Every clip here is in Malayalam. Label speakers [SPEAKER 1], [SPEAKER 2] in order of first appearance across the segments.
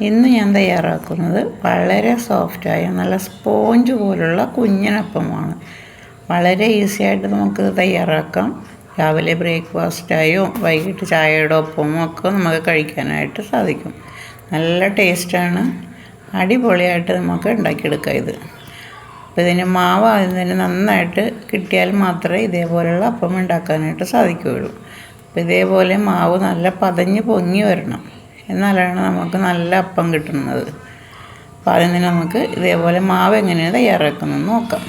[SPEAKER 1] ഇന്ന് ഞാൻ തയ്യാറാക്കുന്നത് വളരെ സോഫ്റ്റായ നല്ല സ്പോഞ്ച് പോലുള്ള കുഞ്ഞിനപ്പമാണ്. വളരെ ഈസി ആയിട്ട് നമുക്ക് തയ്യാറാക്കാം. രാവിലെ ബ്രേക്ക്ഫാസ്റ്റായോ വൈകിട്ട് ചായയുടെ ഒപ്പമോ ഒക്കെ നമുക്ക് കഴിക്കാനായിട്ട് സാധിക്കും. നല്ല ടേസ്റ്റാണ് അടിപൊളിയായിട്ട് നമുക്ക് ഉണ്ടാക്കിയെടുക്കാം ഇത്. അപ്പോൾ ഇതിന് മാവ് അതിന് നന്നായിട്ട് കിട്ടിയാൽ മാത്രമേ ഇതേപോലെയുള്ള അപ്പം ഉണ്ടാക്കാനായിട്ട് സാധിക്കുകയുള്ളൂ. അപ്പോൾ ഇതേപോലെ മാവ് നല്ല പതഞ്ഞ് പൊങ്ങി വരണം. എന്നാലാണ് നമുക്ക് നല്ല അപ്പം കിട്ടുന്നത്. അപ്പോൾ അതിന് നമുക്ക് ഇതേപോലെ മാവ് എങ്ങനെയാണ് തയ്യാറാക്കുന്നതെന്ന് നോക്കാം.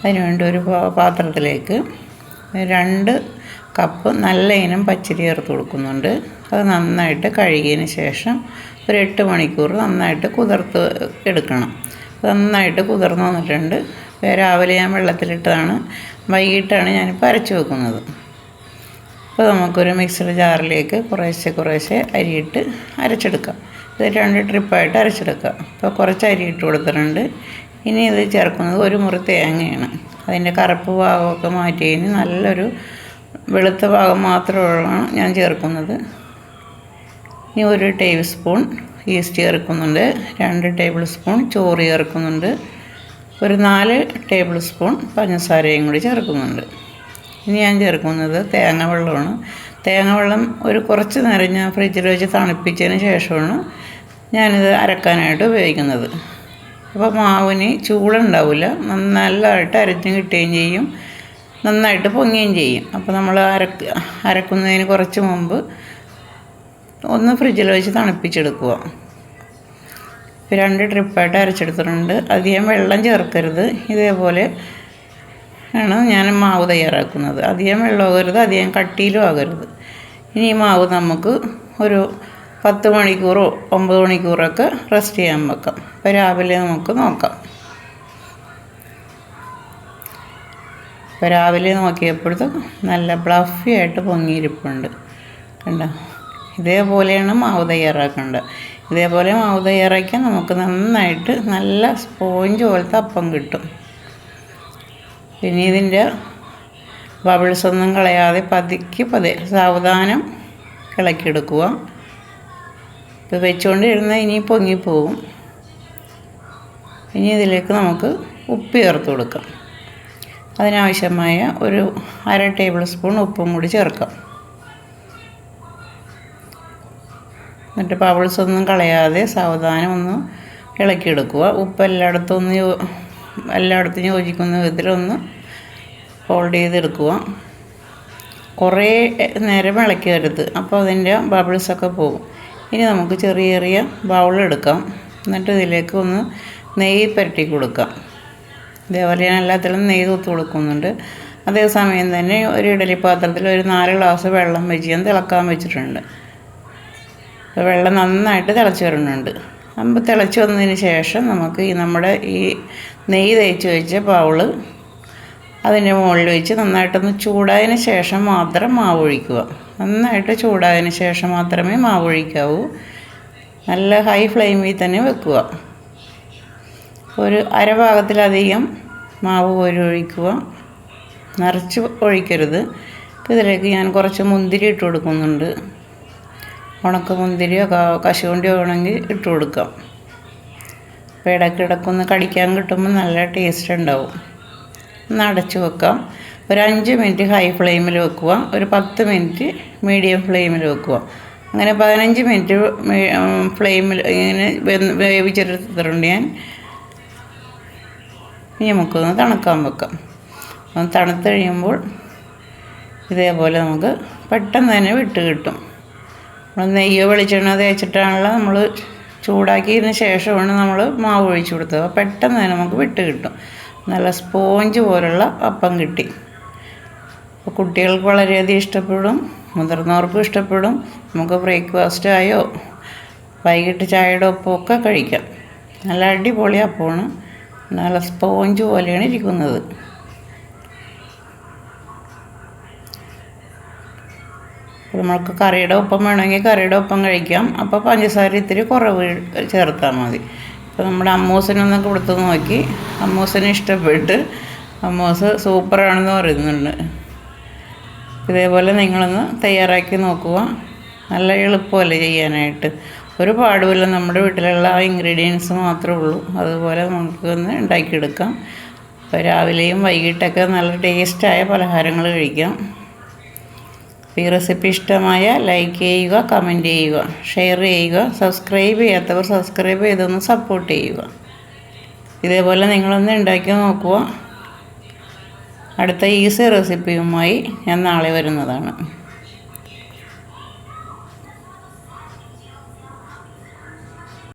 [SPEAKER 1] അതിനുവേണ്ടി ഒരു പാത്രത്തിലേക്ക് രണ്ട് കപ്പ് നല്ല ഇനം പച്ചരി ചേർത്ത് കൊടുക്കുന്നുണ്ട്. അത് നന്നായിട്ട് കഴുകിയതിന് ശേഷം ഒരു എട്ട് മണിക്കൂർ നന്നായിട്ട് കുതിർത്ത് എടുക്കണം. നന്നായിട്ട് കുതിർന്ന് വന്നിട്ടുണ്ട്. രാവിലെ ഞാൻ വെള്ളത്തിലിട്ടതാണ്. വൈകിട്ടാണ് ഞാനിപ്പോൾ അരച്ച് വെക്കുന്നത്. അപ്പോൾ നമുക്കൊരു മിക്സർ ജാറിലേക്ക് കുറേശ്ശെ കുറേശ്ശെ അരിയിട്ട് അരച്ചെടുക്കാം. ഇത് രണ്ട് ട്രിപ്പായിട്ട് അരച്ചെടുക്കാം. അപ്പോൾ കുറച്ച് അരി ഇട്ട് കൊടുത്തിട്ടുണ്ട്. ഇനി ഇത് ചേർക്കുന്നത് ഒരു മുറി തേങ്ങയാണ്. അതിന്റെ കറുപ്പ് ഭാഗമൊക്കെ മാറ്റി കഴിഞ്ഞ് നല്ലൊരു വെളുത്ത ഭാഗം മാത്രമാണ് ഞാൻ ചേർക്കുന്നത്. ഇനി ഒരു ടേബിൾ സ്പൂൺ ഈസ്റ്റ് ചേർക്കുന്നുണ്ട്. രണ്ട് ടേബിൾ സ്പൂൺ ചോറ് ചേർക്കുന്നുണ്ട്. ഒരു നാല് ടേബിൾ സ്പൂൺ പഞ്ചസാരയും കൂടി ചേർക്കുന്നുണ്ട്. ഇനി ഞാൻ ചേർക്കുന്നത് തേങ്ങ വെള്ളമാണ്. തേങ്ങ വെള്ളം ഒരു കുറച്ച് നേരം ഞാൻ ഫ്രിഡ്ജിൽ വെച്ച് തണുപ്പിച്ചതിന് ശേഷമാണ് ഞാനിത് അരക്കാനായിട്ട് ഉപയോഗിക്കുന്നത്. അപ്പോൾ മാവിന് ചൂടുണ്ടാവില്ല നന്നായിട്ട് അരഞ്ഞ് കിട്ടുകയും ചെയ്യും. നന്നായിട്ട് പൊങ്ങുകയും ചെയ്യും. അപ്പോൾ നമ്മൾ അരക്ക് അരക്കുന്നതിന് കുറച്ച് മുമ്പ് ഒന്ന് ഫ്രിഡ്ജിൽ വെച്ച് തണുപ്പിച്ചെടുക്കുക. രണ്ട് ട്രിപ്പായിട്ട് അരച്ചെടുത്തിട്ടുണ്ട്. അധികം വെള്ളം ചേർക്കരുത്. ഇതേപോലെ ആണ് ഞാൻ മാവ് തയ്യാറാക്കുന്നത്. അധികം വെള്ളമാകരുത് അധികം കട്ടിയിലും ആകരുത്. ഇനി ഈ മാവ് നമുക്ക് ഒരു പത്ത് മണിക്കൂറോ ഒമ്പത് മണിക്കൂറൊക്കെ റെസ്റ്റ് ചെയ്യാൻ വെക്കാം. അപ്പോൾ രാവിലെ നമുക്ക് നോക്കാം. ഇപ്പോൾ രാവിലെ നോക്കിയപ്പോഴത്തും നല്ല ബ്ലഫി ആയിട്ട് പൊങ്ങിയിരിപ്പുണ്ട്. കണ്ടോ? ഇതേപോലെയാണ് മാവ് തയ്യാറാക്കേണ്ടത്. ഇതേപോലെ മാവ് തയ്യാറാക്കിയാൽ നമുക്ക് നന്നായിട്ട് നല്ല സ്പോഞ്ച് പോലത്തെ അപ്പം കിട്ടും. പിന്നെ ഇതിന്റെ ബബിൾസ് ഒന്നും കളയാതെ പതുക്കി പതി സാവധാനം കിളക്കിയെടുക്കുക ഇപ്പോൾ വെച്ചുകൊണ്ടിരുന്ന ഇനി പൊങ്ങിപ്പോവും. ഇനി ഇതിലേക്ക് നമുക്ക് ഉപ്പ് ചേർത്ത് കൊടുക്കാം. അതിനാവശ്യമായ ഒരു അര ടേബിൾ സ്പൂൺ ഉപ്പും കൂടി ചേർക്കാം. എന്നിട്ട് ബബിൾസ് ഒന്നും കളയാതെ സാവധാനം ഒന്ന് ഇളക്കിയെടുക്കുക. ഉപ്പ് എല്ലായിടത്തും ഒന്ന് എല്ലായിടത്തും യോജിക്കുന്ന വിധത്തിലൊന്ന് ഫോൾഡ് ചെയ്തെടുക്കുക. കുറേ നേരം ഇളക്കരുത് അപ്പോൾ അതിന്റെ ബബിൾസൊക്കെ പോകും. ഇനി നമുക്ക് ചെറിയ ചെറിയ ബൗളെടുക്കാം എന്നിട്ട് ഇതിലേക്ക് ഒന്ന് നെയ്യ് പുരട്ടി കൊടുക്കാം. ഇതേപോലെ ഞാൻ എല്ലാത്തിലും നെയ്യ് തൂത്ത് കൊടുക്കുന്നുണ്ട്. അതേസമയം തന്നെ ഒരു ഇഡലി പാത്രത്തിൽ ഒരു നാല് ഗ്ലാസ് വെള്ളം വെച്ച് ഞാൻ തിളക്കാൻ വെച്ചിട്ടുണ്ട്. വെള്ളം നന്നായിട്ട് തിളച്ച് വരുന്നുണ്ട്. അപ്പോൾ തിളച്ച് വന്നതിന് ശേഷം നമുക്ക് ഈ നമ്മുടെ ഈ നെയ്യ് തേച്ച് വെച്ച ബൗൾ അതിന്റെ മുകളിൽ വെച്ച് നന്നായിട്ടൊന്ന് ചൂടായതിന് ശേഷം മാത്രം മാവ് ഒഴിക്കുക. നന്നായിട്ട് ചൂടായതിന് ശേഷം മാത്രമേ മാവ് ഒഴിക്കാവൂ. നല്ല ഹൈ ഫ്ലെയിമിൽ തന്നെ വെക്കുക. ഒരു അരഭാഗത്തിലധികം മാവ് കോരി ഒഴിക്കുക. നിറച്ച് ഒഴിക്കരുത്. ഇതിലേക്ക് ഞാൻ കുറച്ച് മുന്തിരി ഇട്ട് കൊടുക്കുന്നുണ്ട്. ഉണക്ക മുന്തിരിയോ കശുവണ്ടിയോ വേണമെങ്കിൽ ഇട്ട് കൊടുക്കാം. അപ്പോൾ ഇടയ്ക്കിടയ്ക്കൊന്ന് കടിക്കാൻ കിട്ടുമ്പോൾ നല്ല ടേസ്റ്റ് ഉണ്ടാവും. ഒന്ന് അടച്ച് വെക്കാം. ഒരു അഞ്ച് മിനിറ്റ് ഹൈ ഫ്ലെയിമിൽ വെക്കുക. ഒരു പത്ത് മിനിറ്റ് മീഡിയം ഫ്ലെയിമിൽ വെക്കുക. അങ്ങനെ പതിനഞ്ച് മിനിറ്റ് ഫ്ലെയിമിൽ ഇങ്ങനെ വേവിച്ചെടുത്തിട്ടുണ്ട് ഞാൻ. ഇനി നമുക്കൊന്ന് തണുക്കാൻ വെക്കാം. ഒന്ന് തണുത്ത് കഴിയുമ്പോൾ ഇതേപോലെ നമുക്ക് പെട്ടെന്ന് തന്നെ വിട്ട് കിട്ടും. നമ്മൾ നെയ്യോ വെളിച്ചെണ്ണ തേച്ചിട്ടാണല്ലോ നമ്മൾ ചൂടാക്കിയതിന് ശേഷമാണ് നമ്മൾ മാവ് ഒഴിച്ചു കൊടുത്തത്. അപ്പോൾ പെട്ടെന്ന് തന്നെ നമുക്ക് വിട്ട് കിട്ടും. നല്ല സ്പോഞ്ച് പോലുള്ള അപ്പം കിട്ടി. അപ്പോൾ കുട്ടികൾക്ക് വളരെയധികം ഇഷ്ടപ്പെടും. മുതിർന്നവർക്കും ഇഷ്ടപ്പെടും. നമുക്ക് ബ്രേക്ക്ഫാസ്റ്റ് ആയോ വൈകിട്ട് ചായയുടെ ഒപ്പമൊക്കെ കഴിക്കാം. നല്ല അടിപൊളി അപ്പമാണ്. നല്ല സ്പോഞ്ച് പോലെയാണ് ഇരിക്കുന്നത്. നമ്മൾക്ക് കറിയുടെ ഒപ്പം വേണമെങ്കിൽ കറിയുടെ ഒപ്പം കഴിക്കാം. അപ്പോൾ പഞ്ചസാര ഇത്തിരി കുറവ് ചേർത്താൽ മതി. അപ്പോൾ നമ്മുടെ അമ്മൂസിനൊന്ന് കൊടുത്ത് നോക്കി. അമ്മൂസിന് ഇഷ്ടപ്പെട്ട് അമ്മൂസ് സൂപ്പറാണെന്ന് പറയുന്നുണ്ട്. ഇതേപോലെ നിങ്ങളൊന്ന് തയ്യാറാക്കി നോക്കുക. നല്ല എളുപ്പമല്ലേ ചെയ്യാനായിട്ട്. ഒരു പാടുമില്ല. നമ്മുടെ വീട്ടിലുള്ള ഇൻഗ്രീഡിയൻസ് മാത്രമേ ഉള്ളൂ. അതുപോലെ നമുക്കൊന്ന് ഉണ്ടാക്കിയെടുക്കാം. രാവിലെയും വൈകിട്ടൊക്കെ നല്ല ടേസ്റ്റായ പലഹാരങ്ങൾ കഴിക്കാം. ഈ റെസിപ്പി ഇഷ്ടമായ ലൈക്ക് ചെയ്യുക കമന്റ് ചെയ്യുക ഷെയർ ചെയ്യുക സബ്സ്ക്രൈബ് ചെയ്യാത്തവർ സബ്സ്ക്രൈബ് ചെയ്തൊന്ന് സപ്പോർട്ട് ചെയ്യുക. ഇതേപോലെ നിങ്ങളൊന്ന് ഉണ്ടാക്കി നോക്കുക. അടുത്ത ഈസി റെസിപ്പിയുമായി ഞാൻ നാളെ വരുന്നതാണ്.